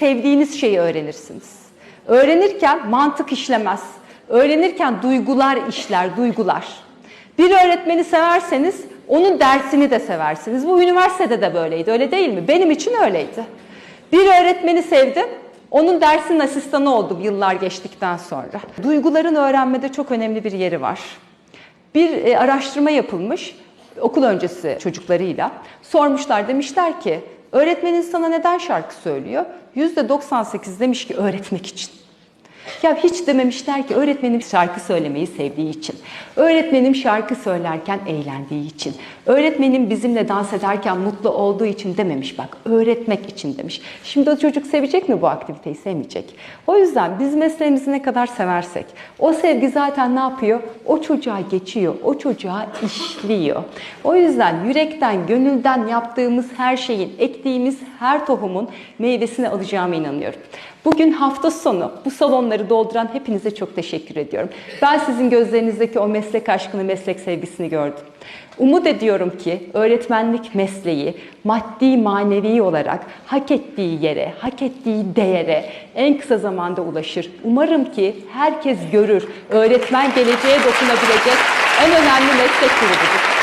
sevdiğiniz şeyi öğrenirsiniz. Öğrenirken mantık işlemez. Öğrenirken duygular işler, duygular. Bir öğretmeni severseniz onun dersini de seversiniz. Bu üniversitede de böyleydi, öyle değil mi? Benim için öyleydi. Bir öğretmeni sevdim, onun dersinin asistanı oldum yıllar geçtikten sonra. Duyguların öğrenmede çok önemli bir yeri var. Bir e, araştırma yapılmış okul öncesi çocuklarıyla. Sormuşlar demişler ki öğretmenin sana neden şarkı söylüyor? %98 demiş ki öğretmek için. Ya hiç dememişler ki öğretmenim şarkı söylemeyi sevdiği için. Öğretmenim şarkı söylerken eğlendiği için. Öğretmenim bizimle dans ederken mutlu olduğu için dememiş bak. Öğretmek için demiş. Şimdi o çocuk sevecek mi bu aktiviteyi? Sevmeyecek. O yüzden biz mesleğimizi ne kadar seversek o sevgi zaten ne yapıyor? O çocuğa geçiyor. O çocuğa işliyor. O yüzden yürekten, gönülden yaptığımız her şeyin, ektiğimiz her tohumun meyvesini alacağıma inanıyorum. Bugün hafta sonu bu salonları dolduran hepinize çok teşekkür ediyorum. Ben sizin gözlerinizdeki o meslek aşkını, meslek sevgisini gördüm. Umut ediyorum ki öğretmenlik mesleği maddi manevi olarak hak ettiği yere, hak ettiği değere en kısa zamanda ulaşır. Umarım ki herkes görür. Öğretmen geleceğe dokunabilecek en önemli meslek grubudur.